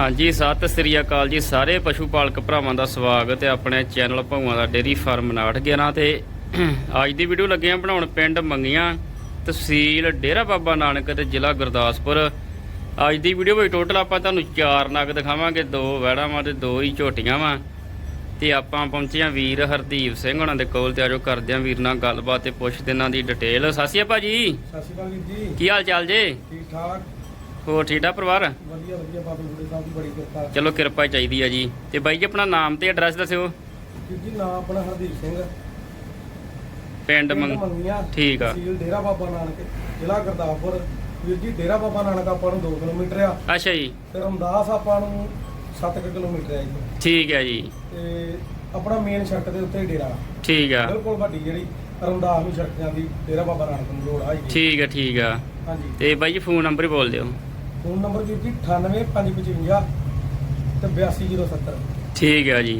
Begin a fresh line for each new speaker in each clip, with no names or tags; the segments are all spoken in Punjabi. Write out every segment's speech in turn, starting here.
ਹਾਂਜੀ ਸਤਿ ਸ੍ਰੀ ਅਕਾਲ ਜੀ ਸਾਰੇ ਪਸ਼ੂ ਪਾਲਕ ਭਰਾਵਾਂ ਦਾ ਸਵਾਗਤ ਹੈ ਆਪਣੇ ਚੈਨਲ ਭੌਆਂ ਦਾ ਡੇਰੀ ਫਾਰਮ 911 ਤੇ ਅੱਜ ਦੀ ਵੀਡੀਓ ਲੱਗੇ ਆ ਬਣਾਉਣ ਪਿੰਡ ਮੰਗੀਆਂ ਤਹਿਸੀਲ ਡੇਰਾ ਬਾਬਾ ਨਾਨਕ ਤੇ ਜ਼ਿਲ੍ਹਾ ਗੁਰਦਾਸਪੁਰ। ਅੱਜ ਦੀ ਵੀਡੀਓ ਵਿੱਚ ਟੋਟਲ ਆਪਾਂ ਤੁਹਾਨੂੰ ਚਾਰ ਨਗ ਦਿਖਾਵਾਂਗੇ ਦੋ ਵਹਿੜਾਂ ਵਾਂ ਤੇ ਦੋ ਹੀ ਝੋਟੀਆਂ ਵਾਂ। ਤੇ ਆਪਾਂ ਪਹੁੰਚੇ ਆ ਵੀਰ ਹਰਦੀਪ ਸਿੰਘ ਉਹਨਾਂ ਦੇ ਕੋਲ ਤੇ ਆਜੋ ਕਰਦੇ ਆ ਵੀਰ ਨਾਲ ਗੱਲਬਾਤ ਤੇ ਪੁੱਛਦੇ ਇਹਨਾਂ ਦੀ ਡਿਟੇਲ ਅਕਾਲ ਭਾਜੀ।
ਵੀਰ ਜੀ।
ਕੀ ਹਾਲ ਚਾਲ ਜੇ?
ਠੀਕ ਠਾਕ।
ਹੋਰ ਠੀਕ ਠਾਕ ਪਰਿਵਾਰ?
ਵਧੀਆ ਵਧੀਆ ਬਾਬਾ ਬੁੱਢੇ ਸਾਹਿਬ ਦੀ ਬੜੀ ਕਿਰਪਾ
ਚਲੋ ਕਿਰਪਾ ਚਾਹੀਦੀ ਆ ਜੀ। ਤੇ ਬਾਈ ਜੀ ਆਪਣਾ ਨਾਮ ਤੇ ਐਡਰੈਸ ਦੱਸਿਓ।
ਜੀ ਨਾਮ ਆਪਣਾ ਹਰਦੀਪ ਸਿੰਘ
ਪਿੰਡ
ਪਿੰਡ
ਮੰਗ
ਮੰਗੀਆਂ
ਠੀਕ ਆ।
ਤਹਿਸੀਲ ਡੇਰਾ ਬਾਬਾ ਨਾਨਕ ਜ਼ਿਲ੍ਹਾ ਗੁਰਦਾਸਪੁਰ। ਵੀਰ ਜੀ ਡੇਰਾ ਬਾਬਾ ਨਾਨਕ ਆਪਾਂ ਨੂੰ 2 ਕਿਲੋਮੀਟਰ ਆ।
ਅੱਛਾ ਜੀ।
ਤੇ ਰਮਦਾਸ ਆਪਾਂ ਨੂੰ 7 ਕਿਲੋਮੀਟਰ ਆ ਜੀ।
ਠੀਕ ਹੈ ਜੀ।
ਤੇ ਆਪਣਾ ਮੇਨ ਸੜਕ ਦੇ ਉੱਤੇ ਹੀ ਡੇਰਾ
ਠੀਕ ਆ।
ਬਿਲਕੁਲ ਵੱਡੀ ਜਿਹੜੀ ਰਮਦਾਸ ਨੂੰ ਸੜਕ ਜਾਂਦੀ ਡੇਰਾ ਬਾਬਾ ਨਾਨਕ ਨੂੰ ਰੋਡ ਆ ਜੀ।
ਠੀਕ ਆ ਠੀਕ ਆ।
ਹਾਂਜੀ।
ਤੇ ਬਾਈ ਜੀ ਫੋਨ ਨੰਬਰ ਹੀ ਬੋਲ ਦਿਓ।
ਫੋਨ ਨੰਬਰ ਵੀਰ ਜੀ 98555 ਤੇ 82070
ਠੀਕ ਆ ਜੀ।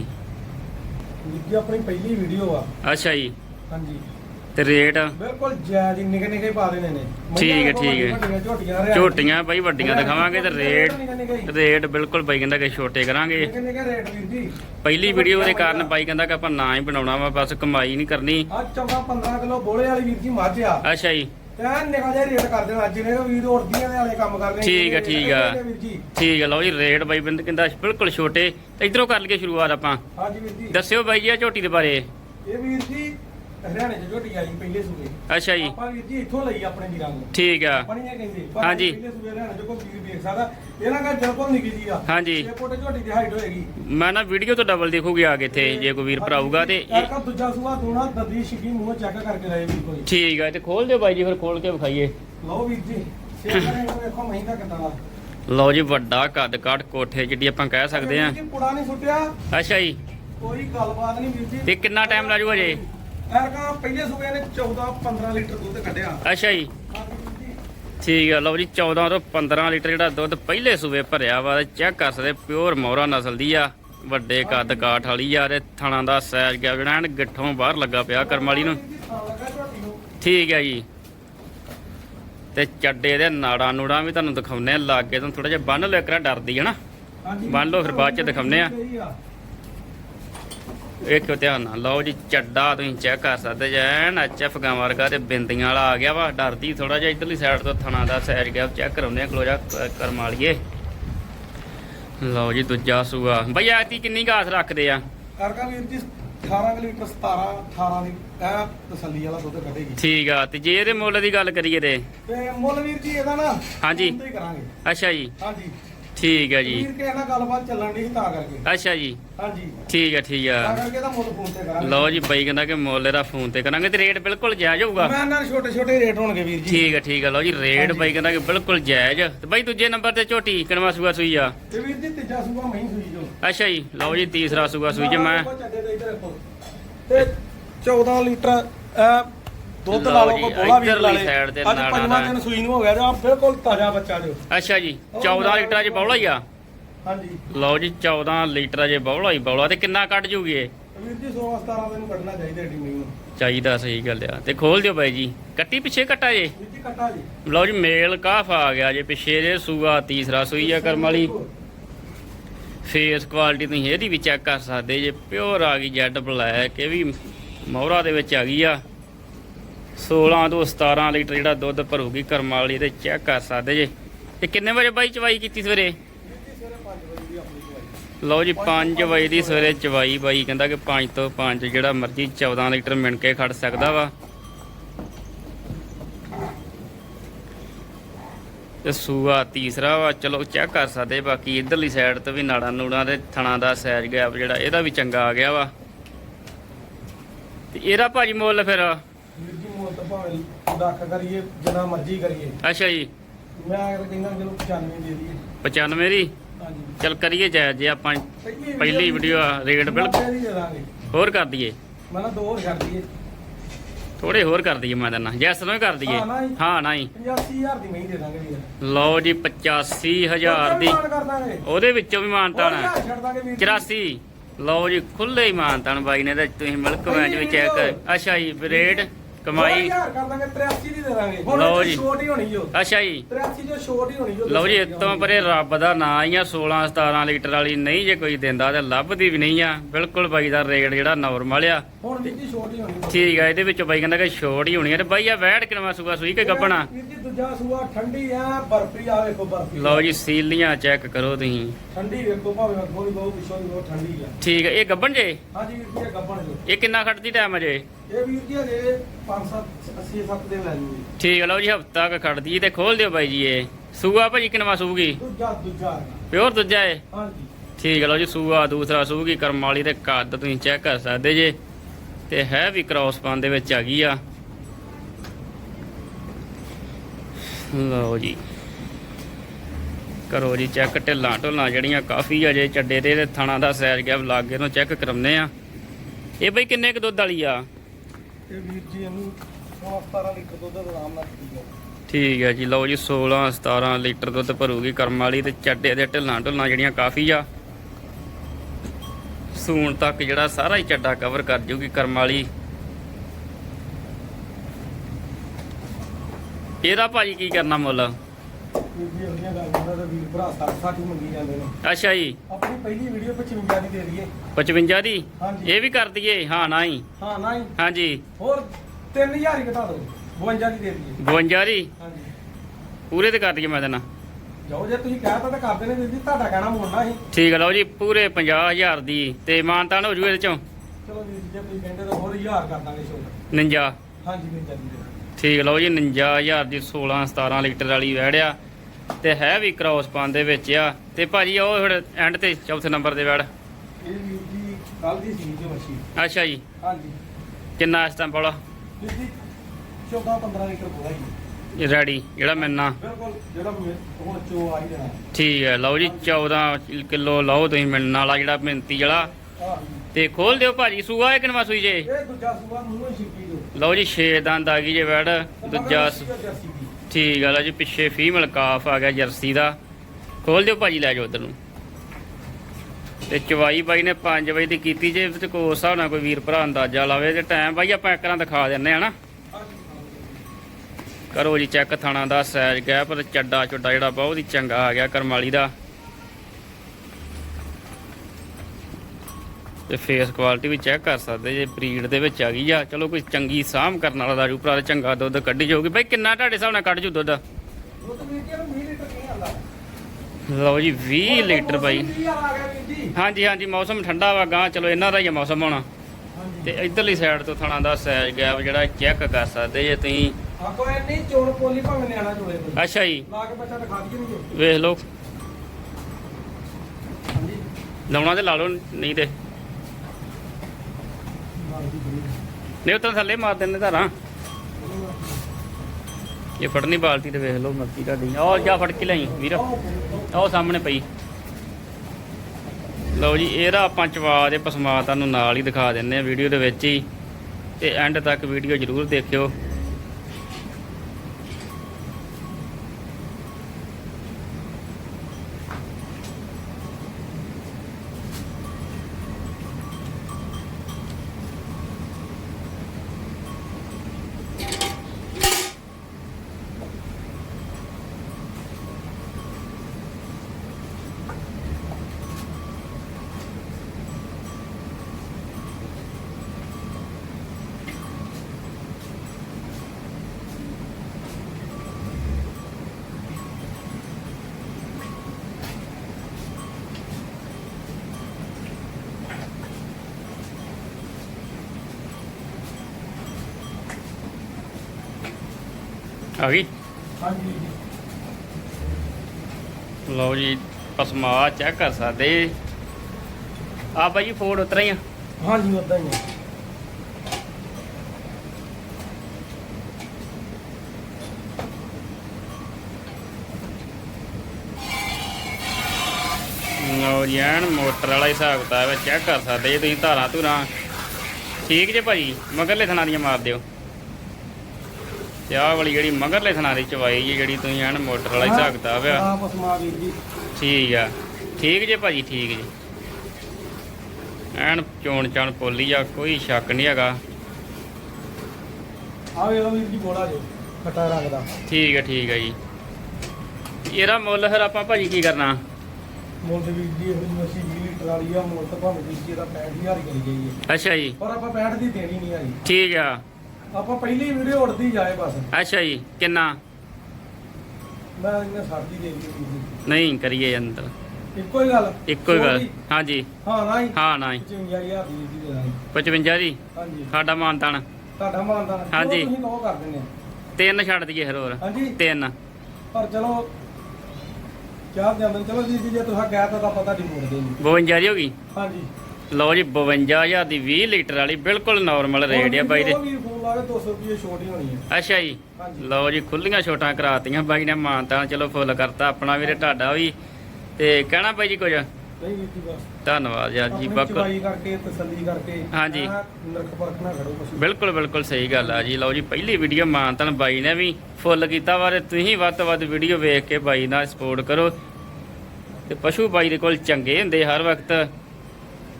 ਵੀਰ ਜੀ ਆਪਣੀ ਪਹਿਲੀ ਵੀਡੀਓ ਆ।
ਅੱਛਾ ਜੀ।
ਹਾਂਜੀ।
ਤੇ ਰੇਟ?
ਬਿਲਕੁਲ ਜਾਇਜ਼ ਹੀ ਨਿੱਕੇ ਨਿੱਕੇ ਪਾ ਦੇਣੇ ਨੇ।
ਠੀਕ ਹੈ, ਠੀਕ ਹੈ।
ਝੋਟੀਆਂ
ਬਾਈ ਵੱਡੀਆਂ ਦਿਖਾਵਾਂਗੇ ਤੇ ਰੇਟ ਰੇਟ ਬਿਲਕੁਲ ਬਾਈ ਕਹਿੰਦਾ ਕਿ ਛੋਟੇ ਕਰਾਂਗੇ। ਪਹਿਲੀ ਵੀਡੀਓ ਦੇ ਕਾਰਨ ਬਾਈ ਕਹਿੰਦਾ ਕਿ ਆਪਾਂ ਨਾ ਹੀ ਬਣਾਉਣਾ ਵਾ ਬਸ ਕਮਾਈ ਨਹੀਂ ਕਰਨੀ।
ਆ ਚੰਗਾ 15 ਕਿਲੋ ਬੋਲੇ ਵਾਲੀ ਵੀਰ ਜੀ ਮੱਝ ਆ।
ਅੱਛਾ ਜੀ।
ਤੇ ਐਨ ਨਿਕਾ ਜਿਹਾ ਰੇਟ ਕਰ ਦੇਣਾ ਜਿਵੇਂ ਉਹ ਵੀਰ ਉੜਦੀਆਂ ਦੇ ਵਾਲੇ ਕੰਮ ਕਰਦੇ
ਠੀਕ ਹੈ, ਠੀਕ ਆ।
ਵੀਰ ਜੀ।
ਠੀਕ ਆ ਲਓ ਜੀ ਰੇਟ ਬਾਈ ਬੰਦ ਕਹਿੰਦਾ ਬਿਲਕੁਲ ਛੋਟੇ। ਤੇ ਇਧਰੋਂ ਕਰ ਲਈਏ ਸ਼ੁਰੂਆਤ ਆਪਾਂ।
ਹਾਂਜੀ ਵੀਰ ਜੀ।
ਦੱਸਿਓ ਬਾਈ ਜੀ ਆ ਝੋਟੀ ਦੇ ਬਾਰੇ।
ਇਹ ਵੀਰ ਜੀ ਹਰਿਆਣੇ ਚ ਝੋਟੀ ਆਈ ਪਹਿਲੇ ਸੂਬੇ
ਅੱਛਾ ਜੀ।
ਆਪਾਂ ਵੀਰ ਜੀ ਇੱਥੋਂ ਲਈ ਆਪਣੇ ਵੀਰਾਂ ਨੂੰ।
ਠੀਕ ਆ।
ਆਪਣੀ ਇਹ ਕਹਿੰਦੇ। ਪਰ
ਹਾਂਜੀ।
ਪਹਿਲੇ ਸੂਬੇ ਹਰਿਆਣੇ ਚ ਕੋਈ ਵੀਰ ਵੇਖ ਸਕਦਾ। ਇਹਨਾਂ ਦਾ ਬਿਲਕੁਲ ਨਿੱਕੀ ਜੀ ਆ।
ਹਾਂਜੀ।
6 ਫੁੱਟ ਝੋਟੀ ਦੀ ਹਾਈਟ ਹੋਏਗੀ।
ਮੈਂ ਨਾ ਵੀਡੀਓ ਤੋਂ ਡਬਲ ਦੇਖੂਗੀ ਆ ਕੇ ਇੱਥੇ ਜੇ ਕੋਈ ਵੀਰ ਭਰਾ ਆਊਗਾ ਤੇ ਇਹ-
ਇੱਕ ਦੂਜਾ ਸੂਆ ਦੋਣਾ ਦੰਦੀ ਛਿੱਗੀ ਮੂੰਹ ਚੈੱਕ ਕਰਕੇ ਰਹੇ ਵੀਰ ਕੋਈ
ਠੀਕ ਆ ਤੇ ਖੋਲ ਦਿਓ ਬਾਈ ਜੀ ਫਿਰ ਖੋਲ ਕੇ ਵਿਖਾਈਏ।
ਲਓ ਵੀਰ ਜੀ ਸ਼ੇਰ ਕਰੇ ਵੇਖੋ ਕਿੱਦਾਂ ਦਾ।
ਲਓ ਜੀ ਵੱਡਾ ਕੱਦ ਕਾਠ ਕੋਠੇ ਜਿੱਡੀ ਆਪਾਂ ਕਹਿ ਸਕਦੇ ਆ।
ਵੀਰ ਜੀ ਪੁੜਾ ਨਹੀਂ ਸੁੱਟਿਆ।
ਅੱਛਾ ਜੀ।
ਕੋਈ ਗੱਲਬਾਤ ਨਹੀਂ ਵੀਰ ਜੀ।
ਤੇ ਕਿੰਨਾ ਟਾਈਮ ਲੱਗ ਜਾਊਗਾ ਜੇ?
ਐਰਕਾ ਪਹਿਲੇ ਸੂਬੇ ਨੇ 14 15 ਲੀਟਰ ਦੁੱਧ ਕੱਢਿਆ।
ਅੱਛਾ ਜੀ। ਠੀਕ ਆ ਲਓ ਜੀ 14 ਤੋਂ 15 ਲੀਟਰ ਜਿਹੜਾ ਦੁੱਧ ਪਹਿਲੇ ਸੂਬੇ ਭਰਿਆ ਵਾ ਚੈੱਕ ਕਰ ਸਕਦੇ ਪਿਓਰ ਮੌਰਾ ਨਸਲ ਦੀ ਆ ਵੱਡੇ ਕੱਦ ਕਾਠ ਵਾਲੀ ਆ ਤੇ ਥਣਾ ਦਾ ਸਾਈਜ਼ ਗਿਆ ਜਿਹੜਾ ਐਨ ਗਿੱਠੋਂ ਬਾਹਰ ਲੱਗਾ ਪਿਆ ਕਰਮ ਵਾਲੀ ਨੂੰ। ਠੀਕ ਹੈ ਜੀ। ਤੇ ਚੱਡੇ ਦੇ ਨਾੜਾਂ ਨੂੜਾਂ ਵੀ ਤੁਹਾਨੂੰ ਦਿਖਾਉਨੇ ਆ ਲਾਗੇ ਤੋਂ ਥੋੜਾ ਜਿਹਾ ਬੰਨ ਲਿਆ ਕਰਾਂ ਡਰਦੀ ਹੈ ਨਾ। ਬੰਨ ਲਓ ਫਿਰ ਬਾਅਦ ਚ ਦਿਖਾਉਂਦੇ ਆ। ਵੇਖਿਓ ਧਿਆਨ ਨਾਲ। ਲਓ ਜੀ ਚੱਡਾ ਤੁਸੀਂ ਚੈੱਕ ਕਰ ਸਕਦੇ ਜੇ ਐਨ ਐਚਐਫ ਗਾਂ ਵਰਗਾ ਤੇ ਬਿੰਦੀਆਂ ਵਾਲਾ ਆ ਗਿਆ ਵਾ। ਡਰਦੀ ਥੋੜਾ ਜਿਹਾ ਇਧਰਲੀ ਸਾਈਡ ਤੋਂ ਥਣਾ ਦਾ ਸਾਈਜ਼ ਗਿਆ। ਚੈੱਕ ਕਰਾਉਂਦੇ ਆ ਕਲੋਜਾ ਕਰਮ ਵਾਲੀਏ। ਲਓ ਜੀ ਦੂਜਾ ਸੂਆ। ਬਈ ਐਤੀ ਕਿੰਨੀ ਘਾਸ ਰੱਖਦੇ ਆ?
ਐਰਕਾ ਵੀਰ ਜੀ 18 ਕੁ ਲੀਟਰ 17 18 ਦੀ ਤਸੱਲੀ ਵਾਲਾ ਦੁੱਧ ਕੱਢੇਗੀ।
ਠੀਕ ਆ ਤੇ ਜੇ ਇਹਦੇ ਮੁੱਲ ਦੀ ਗੱਲ ਕਰੀਏ ਤੇ?
ਤੇ ਮੁੱਲ ਵੀਰ ਜੀ ਇਹਦਾ ਨਾ
ਹਾਂਜੀ।
ਕਰਾਂਗੇ।
ਅੱਛਾ ਜੀ।
ਹਾਂਜੀ।
ਠੀਕ ਹੈ ਜੀ।
ਵੀਰ ਕੇ ਨਾਲ ਗੱਲਬਾਤ ਚੱਲਣ ਦੀ ਤਾਂ ਕਰਕੇ।
ਅੱਛਾ ਜੀ।
ਹਾਂਜੀ।
ਠੀਕ ਹੈ ਠੀਕ
ਤਾਂ
ਆ
ਕਰਕੇ ਇਹਦਾ ਮੁੱਲ ਫੋਨ ਤੇ ਕਰਾਂਗੇ।
ਲਓ ਜੀ ਬਾਈ ਕਹਿੰਦਾ ਕਿ ਮੁੱਲ ਇਹਦਾ ਫੋਨ ਤੇ ਕਰਾਂਗੇ ਤੇ ਰੇਟ ਬਿਲਕੁਲ ਜਾਇਜ਼ ਹੋਊਗਾ।
ਮੈਂ ਨਾਲ ਛੋਟੇ ਛੋਟੇ ਰੇਟ ਹੋਣਗੇ ਵੀਰ ਜੀ।
ਠੀਕ ਹੈ ਠੀਕ ਹੈ ਲਓ ਜੀ ਰੇਟ। ਬਾਈ ਕਹਿੰਦਾ ਕਿ ਬਿਲਕੁਲ ਜਾਇਜ਼। ਤੇ ਬਾਈ ਦੂਜੇ ਨੰਬਰ ਤੇ ਝੋਟੀ ਕਿਨਵਾ ਸੂਆ ਸੂਈ ਆ।
ਤੇ ਵੀਰ ਜੀ ਤੀਜਾ ਸੂਆ ਮਹੀਂ ਸੂਈ ਜੋ
ਅੱਛਾ ਜੀ ਲਓ ਜੀ ਤੀਸਰਾ ਸੂਆ ਸੂਈ ਜੇ ਮੈਂ।
ਤੇ 14 ਲੀਟਰ ਦੁੱਧ ਲਾ ਲਓ ਬੋਲਾ ਵੀਰ ਲਾ
ਇੱਧਰਲੀ side ਤੇ
ਲੇ ਅੱਜ
ਨਾੜਾਂ
ਪੰਜਵਾਂ। ਦਿਨ ਸੂਈ ਨੂੰ ਹੋ ਗਿਆ ਜੋ ਬਿਲਕੁਲ ਤਾਜ਼ਾ ਬੱਚਾ ਜੋ।
ਅੱਛਾ ਜੀ 14 ਲੀਟਰ ਜੇ ਬੌਲਾ ਹੀ ਆ?
ਹਾਂਜੀ।
ਲਓ ਜੀ 14 ਲੀਟਰ ਜੇ ਬੌਲਾ ਹੀ ਬੌਲਾ। ਤੇ ਕਿੰਨਾ ਕੱਢ ਜੂਗੀ ਇਹ?
ਵੀਰ ਜੀ 16 17 ਦਿਨ ਕੱਢਣਾ ਚਾਹੀਦਾ ਏਡੀ ਮਹੀਂ ਨੂੰ
ਚਾਹੀਦਾ ਸਹੀ ਗੱਲ ਆ। ਤੇ ਖੋਲ ਦਿਓ ਬਾਈ ਜੀ। ਕੱਟੀ ਪਿੱਛੇ ਕੱਟਾ ਜੇ?
ਜੀ ਕੱਟਾ ਜੀ।
ਲਓ ਜੀ ਮੇਲ ਕਾਫ ਆ ਗਿਆ ਜੇ ਪਿੱਛੇ ਦੇ ਸੂਆ ਤੀਸਰਾ ਸੂਈ ਆ ਕਰਮ ਵਾਲੀ। ਫੇਸ ਕੁਆਲਿਟੀ ਤੁਸੀਂ ਇਹਦੀ ਵੀ ਚੈੱਕ ਕਰ ਸਕਦੇ ਜੇ। ਪਿਓਰ ਆ ਗਈ ਜੈਡ ਬਲੈਕ ਇਹ ਵੀ ਮੌਰਾ ਦੇ ਵਿੱਚ ਆ ਗਈ ਆ। 16 ਤੋਂ 17 ਲੀਟਰ ਜਿਹੜਾ ਦੁੱਧ ਭਰੂਗੀ, ਕਰਮ ਵਾਲੀ ਤੇ ਚੈੱਕ ਕਰ ਸਕਦੇ ਜੇ। ਤੇ ਕਿੰਨੇ ਵਜੇ ਬਾਈ ਚਵਾਈ ਕੀਤੀ ਸਵੇਰੇ? ਲਓ ਜੀ 5 ਵਜੇ ਦੀ ਸਵੇਰੇ ਚਵਾਈ ਬਾਈ, ਕਹਿੰਦਾ ਕਿ 5 ਤੋਂ 5 ਜਿਹੜਾ ਮਰਜ਼ੀ 14 ਲੀਟਰ ਮਿਣ ਕੇ ਖੜ ਸਕਦਾ ਵਾ। ਤੇ ਸੂਆ ਤੀਸਰਾ ਵਾ, ਚਲੋ ਚੈੱਕ ਕਰ ਸਕਦੇ, ਬਾਕੀ ਇਧਰਲੀ ਸਾਈਡ ਤੋਂ ਵੀ ਨਾੜਾਂ ਨੂੜਾਂ ਦੇ ਥਣਾ ਦਾ ਸਾਈਜ਼ ਗੈਪ ਜਿਹੜਾ, ਇਹਦਾ ਵੀ ਚੰਗਾ ਆ ਗਿਆ ਵਾ। ਤੇ ਇਹਦਾ ਭਾਜੀ ਮੁੱਲ ਫਿਰ?
ਭਾਵੇਂ ਕਰੀਏ ਜਿੰਨਾ ਮਰਜ਼ੀ ਕਰੀਏ।
ਅੱਛਾ ਜੀ।
ਮੈਂ ਅਗਰ ਕਹਿੰਦਾ ਚਲੋ 95 ਦੇ ਦਈਏ।
95 ਦੀ?
ਹਾਂਜੀ।
ਚਲ ਕਰੀਏ ਜਾਇਜ਼ ਜੇ ਆਪਾਂ
ਪਹਿਲੀ
ਵੀਡੀਓ ਆ ਰੇਟ ਬਿਲਕੁਲ
ਦੀ ਦਾਂਗੇ।
ਹੋਰ ਕਰ ਦਈਏ।
ਮੈਂ ਨਾ ਦੋ ਹੋਰ ਕਰ ਦਈਏ।
ਥੋੜੇ ਹੋਰ ਕਰ ਦਈਏ ਮੈਂ ਤਾਂ ਜੈਸ ਨੂੰ ਹੀ ਕਰ ਦਈਏ।
ਹਾਂ, ਨਾ ਜੀ।
ਹਾਂ ਨਹੀਂ
85000 ਦੀ ਮਹੀਂ ਦੇ ਦਾਂਗੇ ਵੀਰ।
ਲਓ ਜੀ 85000 ਦੀ। ਉਹਦੇ ਵਿੱਚੋਂ ਵੀ ਮਾਨਤਾਨ
ਹੋਰ ਹਜ਼ਾਰ ਛੱਡ ਦਾਂਗੇ ਵੀਰ ਜੀ।
84 ਲਓ ਜੀ ਖੁੱਲੇ ਹੀ ਮਾਨਤਾਨ ਬਾਈ ਨੇ ਤੇ ਤੁਸੀਂ ਮਿਲਕ ਵੈਜ ਵਿੱਚ ਚੈੱਕ ਅੱਛਾ ਜੀ ਰੇਟ ਕਮਾਈ।
ਹਜ਼ਾਰ ਕਰ ਦਾਂਗੇ 83 ਦੀ ਦੇ ਦਾਂਗੇ। ਹੁਣ
ਲਓ
ਇਹ
ਜੀ।
ਛੋਟ ਹੀ ਹੋਣੀ ਜੋ।
ਅੱਛਾ ਜੀ।
83 ਜੋ ਛੋਟ ਹੀ ਹੋਣੀ ਜੋ
ਲਓ ਜੀ ਇਤੋਂ ਪਰੇ ਰੱਬ ਦਾ ਨਾਂ ਹੀ ਆ 16 17 ਲੀਟਰ ਵਾਲੀ ਨਹੀਂ ਜੇ ਕੋਈ ਦਿੰਦਾ ਤੇ ਲੱਭਦੀ ਵੀ ਨਹੀਂ ਆ। ਬਿਲਕੁਲ ਬਾਈ ਦਾ ਰੇਟ ਜਿਹੜਾ ਨਾਰਮਲ ਆ।
ਹੁਣ ਵੀਰ ਜੀ ਛੋਟ ਹੀ ਹੋਣੀ।
ਠੀਕ ਆ ਇਹਦੇ ਵਿੱਚ ਬਾਈ ਕਹਿੰਦਾ ਕਿ ਛੋਟ ਹੀ ਹੋਣੀ ਆ ਤੇ ਬਾਈ ਆ ਵੈੜ ਕਿਨਵਾ ਸੂਆ ਸੂਈ ਕਿ
ਵੀਰ ਜੀ ਦੂਜਾ ਸੂਆ ਠੰਡੀ ਆ ਬਰਫੀ ਆ ਵੇਖੋ ਬਰਫੀ।
ਲਓ ਜੀ ਸੀਲੀਆਂ ਚੈੱਕ ਕਰੋ ਤੁਸੀਂ।
ਠੰਡੀ ਵੇਖੋ ਭਾਵੇਂ ਅੱਗੋਂ ਵੀ ਬਹੁਤ ਪਿੱਛੋਂ ਵੀ ਬਹੁਤ ਠੰਡੀ ਆ।
ਠੀਕ ਹੈ ਇਹ ਗੱਬਣ ਜੇ?
ਹਾਂਜੀ ਵੀਰ ਜੀ ਇਹ ਗੱਬਣ ਜੋ।
ਇਹ ਕਿੰਨਾ ਖੜਦੀ ਟਾਈਮ ਅਜੇ?
ਇਹ ਵੀਰ ਜੀ ਹਜੇ 5 7 80 7 ਦਿਨ ਲੈ ਜੂਗੀ
ਠੀਕ ਹੈ ਲਓ ਜੀ ਹਫਤਾ ਕ ਖੜਦੀ ਤੇ ਖੋਲ ਦਿਓ ਬਾਈ ਜੀ ਇਹ। ਸੂਆ ਭਾਜੀ ਕਿਨਵਾ ਸੂਗੀ?
ਦੂਜਾ ਦੂਜਾ।
ਪਿਓਰ ਦੂਜਾ ਏ
ਹਾਂਜੀ।
ਠੀਕ ਹੈ ਲਓ ਜੀ ਸੂਆ ਦੂਸਰਾ ਸੂਗੀ ਕਰਮ ਵਾਲੀ ਤੇ ਕੱਦ ਤੁਸੀਂ ਚੈੱਕ ਕਰ ਸਕਦੇ ਜੇ। ਤੇ ਹੈ ਵੀ ਕ੍ਰਾਸ ਪਾਨ ਦੇ ਵਿੱਚ ਆ ਗਈ ਆ। ਲਓ ਜੀ। ਕਰੋ ਜੀ ਚੈੱਕ ਢਿੱਲਾਂ ਢੁੱਲਾਂ ਜਿਹੜੀਆਂ ਕਾਫੀ ਅਜੇ ਚੱਡੇ ਤੇ ਥਣਾ ਦਾ ਸਾਈਜ਼ ਗਿਆ ਲਾਗੇ ਨੂੰ ਚੈੱਕ ਕਰਾਉਂਦੇ ਆ। ਇਹ ਬਈ ਕਿੰਨੇ ਕੁ ਦੁੱਧ ਵਾਲੀ ਆ?
ਇਹ ਵੀਰ ਜੀ ਇਹਨੂੰ 17 ਲੀਟਰ ਦੁੱਧ ਦਾ ਆਰਾਮ ਨਾਲ ਪੀਓ।
ਠੀਕ ਹੈ ਜੀ ਲਓ ਜੀ 16 17 ਲੀਟਰ ਦੁੱਧ ਭਰੂਗੀ ਕਰਮ ਵਾਲੀ ਤੇ ਚੱਡੇ ਦੇ ਢਿੱਲਾਂ ਢੁੱਲਾਂ ਜਿਹੜੀਆਂ ਕਾਫੀ ਆ। ਸੂਣ ਤੱਕ ਜਿਹੜਾ ਸਾਰਾ ਹੀ ਚੱਡਾ ਕਵਰ ਕਰ ਜੂਗੀ ਕਰਮ ਵਾਲੀ। ਇਹਦਾ ਭਾਜੀ ਕੀ ਕਰਨਾ ਮੁੱਲ?
ਵੀਰ ਜੀ ਉਹਦੀਆਂ ਗੱਲ ਕਰਦਾ ਤਾਂ ਵੀਰ ਭਰਾ 60 60 ਹੀ ਮੰਗੀ ਜਾਂਦੇ ਨੇ।
ਅੱਛਾ ਜੀ।
ਆਪਣੀ ਪਹਿਲੀ ਵੀਡੀਓ 55 ਦੀ ਦੇ ਦਈਏ।
55 ਦੀ?
ਹਾਂਜੀ।
ਇਹ ਵੀ ਕਰ ਦਈਏ? ਹਾਂ ਨਾ ਹੀ।
ਹਾਂ ਨਾ ਹੀ।
ਹਾਂਜੀ।
ਹੋਰ 3000 ਹੀ ਘਟਾ ਦਿਓ। 52 ਦੀ ਦੇ ਦਈਏ।
52 ਦੀ?
ਹਾਂਜੀ।
ਪੂਰੇ ਤੇ ਕਰ ਦਈਏ ਮੈਂ ਦੇਣਾ
ਜੋ ਜੇ ਤੁਸੀਂ ਕਹਿਤਾ ਤਾਂ ਕਰਦੇ ਨੇ ਵੀਰ ਜੀ ਤੁਹਾਡਾ ਕਹਿਣਾ ਮੋੜਨਾ ਸੀ।
ਠੀਕ ਹੈ ਲਓ ਜੀ ਪੂਰੇ 50000 ਦੀ ਤੇ ਮਾਨਤਾਨ ਹੋ ਜੂ ਇਹਦੇ ਚੋਂ।
ਚਲੋ ਵੀਰ ਜੀ ਜੇ ਤੁਸੀਂ ਕਹਿੰਦੇ ਤਾਂ ਹੋਰ 1000 ਕਰ ਦਾਂਗੇ ਛੋਟ
49
ਹਾਂਜੀ ਵੀਰ ਜੀ
ਠੀਕ ਲਓ ਜੀ 59000 ਦੀ 16 17 ਲੀਟਰ ਵਾਲੀ ਵੈੜ ਆ। ਤੇ ਹੈ ਵੀ ਕ੍ਰਾਸ ਪਾਨ ਦੇ ਵਿੱਚ ਆ। ਤੇ ਭਾਜੀ ਉਹ ਹੁਣ ਐਂਡ ਤੇ ਚੌਥੇ ਨੰਬਰ ਦੇ ਵੈੜ।
ਇਹ ਵੀਰ ਜੀ ਕੱਲ ਦੀ ਸੀ ਜੋ ਮੱਛੀ
ਅੱਛਾ ਜੀ।
ਹਾਂਜੀ।
ਕਿੰਨਾ ਇਸ ਟਾਈਮ ਵਾਲਾ
ਵੀਰ ਜੀ 14 15 ਲੀਟਰ ਪੂਰਾ ਹੀ
ਰੈਡੀ ਜਿਹੜਾ ਮੈਨਾਂ
ਬਿਲਕੁਲ ਜਿਹੜਾ ਚੋ ਜਾਣਾ
ਠੀਕ ਹੈ ਲਓ ਜੀ 14 ਕਿਲੋ ਲਓ ਤੁਸੀਂ ਮਿਲਣ ਵਾਲਾ ਜਿਹੜਾ ਮਿੰਤੀ ਵਾਲਾ। ਤੇ ਖੋਲ ਦਿਓ ਭਾਜੀ ਸੂਆ ਇਹ ਕਿਨਵਾ ਸੂਈ ਜੇ?
ਇਹ ਦੂਜਾ ਸੂਆ ਮੂੰਹੋਂ ਹੀ
ਲਓ ਜੀ 6 ਦੰਦ ਆ ਗਈ ਜੇ ਵੈੜ, ਦੂਜਾ ਠੀਕ ਆ, ਲਓ ਜੀ, ਪਿੱਛੇ ਫੀਮੇਲ ਕਾਫ ਆ ਗਿਆ ਜਰਸੀ ਦਾ। ਖੋਲ ਦਿਓ ਭਾਜੀ, ਲੈ ਜਾਓ ਉਧਰ ਨੂੰ। ਤੇ ਚਵਾਈ ਬਾਈ ਨੇ 5 ਵਜੇ ਦੀ ਕੀਤੀ ਜੇ ਤੇ ਕੋਈ ਹਿਸਾਬ ਨਾਲ ਕੋਈ ਵੀਰ ਭਰਾ ਅੰਦਾਜ਼ਾ ਲਾਵੇ ਤੇ ਟਾਈਮ ਬਾਈ ਆਪਾਂ ਇੱਕ ਰਾਂ ਦਿਖਾ ਦਿੰਨੇ ਆ ਨਾ। ਕਰੋ ਜੀ ਚੈੱਕ ਥਾਣਾ ਦਾ ਸਾਈਜ਼ ਗਿਆ ਪਰ ਚੱਡਾ ਚੁੱਡਾ ਜਿਹੜਾ ਬਹੁਤ ਹੀ ਚੰਗਾ ਆ ਗਿਆ ਕਰਮਾਲੀ ਦਾ। ਤੇ ਫੇਸ ਕੁਆਲਿਟੀ ਵੀ ਚੈੱਕ ਕਰ ਸਕਦੇ ਜੇ ਬਰੀਡ ਦੇ ਵਿੱਚ ਆ ਗਈ ਆ ਚਲੋ ਕੋਈ ਚੰਗੀ ਸਾਂਭ ਕਰਨ ਵਾਲਾ ਦਾਰੂ ਭਰਾ ਚੰਗਾ ਦੁੱਧ ਕੱਢੀ ਜਾਊਗੀ। ਬਾਈ ਕਿੰਨਾ ਤੁਹਾਡੇ ਹਿਸਾਬ ਨਾਲ ਕੱਢ ਜੂ ਦੁੱਧ?
ਉਹ ਤਾਂ ਵੀਰ ਜੀ ਇਹਨੂੰ 20 ਲੀਟਰ ਨਹੀਂ ਆਉਂਦਾ
ਲਓ ਜੀ। 20 ਲੀਟਰ ਬਾਈ ਹਾਂਜੀ ਹਾਂਜੀ ਮੌਸਮ ਠੰਡਾ ਵਾ ਗਾਂ ਚਲੋ ਇਹਨਾਂ ਦਾ ਹੀ ਮੌਸਮ ਹੋਣਾ। ਤੇ ਇਧਰਲੀ ਸਾਈਡ ਤੋਂ ਥਾਣਾ ਦਾ ਸਾਈਜ਼ ਗੈਪ ਜਿਹੜਾ ਚੈੱਕ ਕਰ ਸਕਦੇ ਜੇ ਤੁਸੀਂ।
ਚੋਣ ਪੋਲੀ ਨਿਆਣਾ ਚੋਲੇ
ਅੱਛਾ ਜੀ।
ਲਾ ਕੇ ਬੱਚਾ ਦਿਖਾ ਦਈਏ ਨਹੀਂ
ਵੇਖ ਲਓ।
ਹਾਂਜੀ।
ਲਾਉਣਾ ਤੇ ਲਾ ਲਓ ਨਹੀਂ ਤੇ। ਨਹੀਂ ਉਤਾਂ ਥੱਲੇ ਮਾਰ ਦਿੰਦੇ ਧਾਰਾਂ। ਇਹ ਫੜਨੀ ਬਾਲਟੀ ਤੇ ਵੇਖ ਲਓ, ਮਰਜ਼ੀ ਤੁਹਾਡੀ ਆਹ ਜਾ ਫੜ ਕੇ ਲਈ ਵੀਰ। ਆਹ ਸਾਹਮਣੇ ਪਈ। ਲਓ ਜੀ ਇਹਦਾ ਆਪਾਂ ਚਵਾ ਦੇ ਪਸਮਾ, ਤੁਹਾਨੂੰ ਨਾਲ ਹੀ ਦਿਖਾ ਦਿੰਨੇ ਆ ਵੀਡੀਓ ਦੇ ਵਿੱਚ ਹੀ। ਤੇ ਐਂਡ ਤੱਕ ਵੀਡੀਓ ਜ਼ਰੂਰ ਦੇਖਿਓ। ਆ ਗਈ?
ਹਾਂਜੀ।
ਲਓ ਜੀ ਪਸਮਾ ਚੈੱਕ ਕਰ ਸਕਦੇ। ਆ ਬਾਈ ਫੋੜ ਉਤਰਾ ਹੀ ਆ।
ਹਾਂਜੀ ਉਦਾਂ ਹੀ ਹੈ
ਲਓ ਜੀ ਐਨ ਮੋਟਰ ਵਾਲਾ ਹੀ ਹਿਸਾਬ ਕਿਤਾਬ ਹੈ ਚੈੱਕ ਕਰ ਸਕਦੇ ਜੇ ਤੁਸੀਂ ਧਾਰਾਂ ਧੁਰਾਂ। ਠੀਕ ਜੇ ਭਾਜੀ ਮਗਰਲੇ ਥਣਾ ਦੀਆਂ ਮਾਰ ਦਿਓ। ਤੇ ਆਹ ਵਾਲੀ ਜਿਹੜੀ ਮਗਰਲੇ ਥਣਾ ਦੀ ਚਵਾਈ ਜੀ ਜਿਹੜੀ ਤੁਸੀਂ ਐਨ ਮੋਟਰ ਵਾਲਾ ਹੀ ਹਿਸਾਬ ਕਿਤਾਬ ਆ
ਆ ਪਸਮਾ ਵੀਰ ਜੀ।
ਠੀਕ ਆ। ਠੀਕ ਜੇ ਭਾਜੀ ਠੀਕ ਜੀ। ਐਨ ਚੋਣ ਚਾਣ ਪੋਲੀ ਆ ਕੋਈ ਸ਼ੱਕ ਨਹੀਂ ਹੈਗਾ।
ਆ ਵੇ ਵੀਰ ਜੀ ਬੋਲਾ ਜੋ ਖੱਟਾ ਰੰਗ ਦਾ।
ਠੀਕ ਹੈ ਠੀਕ ਹੈ ਜੀ। ਇਹਦਾ ਮੁੱਲ ਫਿਰ ਆਪਾਂ ਭਾਜੀ ਕੀ ਕਰਨਾ?
ਮੁੱਲ ਦੇ ਵੀਰ ਜੀ ਇਹ ਮੱਛੀ 20 ਲੀਟਰ ਵਾਲੀ ਆ ਮੁੱਲ ਤਾਂ ਭਾਵੇਂ ਵੀਰ ਜੀ ਦਾ 65000 ਹੀ ਕਰੀ ਗਈ ਹੈ
ਅੱਛਾ ਜੀ।
ਪਰ ਆਪਾਂ 65 ਦੀ ਦੇਣੀ ਨਹੀਂ ਆਈ
ਠੀਕ ਆ।
ਆਪਾਂ ਪਹਿਲੀ ਵੀਡੀਓ ਉੜਦੀ ਜਾਏ ਬਸ।
ਅੱਛਾ ਜੀ ਕਿੰਨਾ?
ਮੈਂ ਇਹਨਾਂ ਸਾਡੀ ਦੇ ਦਿੱਤੀ ਜੀ
ਨਹੀਂ ਕਰੀਏ ਅੰਦਰ।
ਇੱਕੋ ਹੀ ਗੱਲ।
ਇੱਕੋ ਹੀ ਗੱਲ।
ਛੋਟੀ।
ਹਾਂਜੀ
ਹਾਂ ਨਾ ਹੀ।
ਹਾਂ ਨਾ ਹੀ।
55000 ਦੀ ਜੀ ਦੇ ਦਾਂਗੇ
55 ਜੀ?
ਹਾਂਜੀ।
ਸਾਡਾ ਮਾਨਤਾਨ
ਤੁਹਾਡਾ ਮਾਨਦਾ
ਹਾਂਜੀ।
ਤੁਸੀਂ ਕਹੋ ਕਰ ਦਿੰਦੇ
ਤਿੰਨ ਛੱਡ ਦਈਏ ਫਿਰ ਹੋਰ।
ਹਾਂਜੀ।
ਤਿੰਨ।
ਪਰ ਚਲੋ ਚਾਹ ਜਾਂਦੇ ਚਲੋ ਜੀ ਜੀ ਜੇ ਤੁਸੀਂ ਕਹਿਤਾ ਤਾਂ ਪਤਾ ਨਹੀਂ ਮੋੜਦੇ ਜੀ
52 ਦੀ ਹੋ ਗਈ?
ਹਾਂਜੀ।
ਲਓ ਜੀ 52000 ਦੀ 20 ਲੀਟਰ ਵਾਲੀ ਬਿਲਕੁਲ ਨਾਰਮਲ ਰੇਟ ਆ ਬਾਈ ਦੇ।
ਉਹ ਵੀ ਫੋਨ ਲਾ ਕੇ 200 ਰੁਪਏ ਛੋਟੀ ਹੋਣੀ ਹੈ
ਅੱਛਾ ਜੀ।
ਹਾਂਜੀ।
ਲਓ ਜੀ ਖੁੱਲੀਆਂ ਛੋਟਾਂ ਕਰਾਤੀਆਂ ਬਾਈ ਨੇ ਮਾਨਤਾਨ ਚਲੋ ਫੁੱਲ ਕਰਤਾ ਆਪਣਾ ਵੀਰੇ ਤੁਹਾਡਾ ਵੀ। ਤੇ ਕਹਿਣਾ ਬਾਈ ਜੀ ਕੁਝ?
ਨਹੀਂ ਵੀਰ ਜੀ ਬਸ।
ਧੰਨਵਾਦ ਯਾਰ ਜੀ
ਆਪਣੀ ਕਰਕੇ ਤਸੱਲੀ ਕਰਕੇ
ਹਾਂਜੀ।
ਨਰਕ ਪਰਖ ਨਾ ਕਰੋ ਤੁਸੀਂ।
ਬਿਲਕੁਲ ਬਿਲਕੁਲ ਸਹੀ ਗੱਲ ਆ ਜੀ। ਲਓ ਜੀ ਪਹਿਲੀ ਵੀਡੀਓ ਮਾਨਤਨ ਬਾਈ ਨੇ ਵੀ ਫੁੱਲ ਕੀਤਾ ਬਾਰੇ ਤੁਸੀਂ ਵੱਧ ਤੋਂ ਵੱਧ ਵੀਡੀਓ ਵੇਖ ਕੇ ਬਾਈ ਨਾਲ ਸਪੋਰਟ ਕਰੋ। ਤੇ ਪਸ਼ੂ ਬਾਈ ਦੇ ਕੋਲ ਚੰਗੇ ਹੁੰਦੇ ਹਰ ਵਕਤ।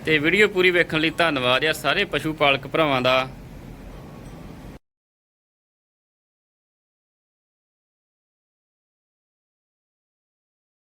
ਤੇ ਵੀਡੀਓ ਪੂਰੀ ਵੇਖਣ ਲਈ ਧੰਨਵਾਦ ਆ ਸਾਰੇ ਪਸ਼ੂ ਪਾਲਕ ਭਰਾਵਾਂ ਦਾ।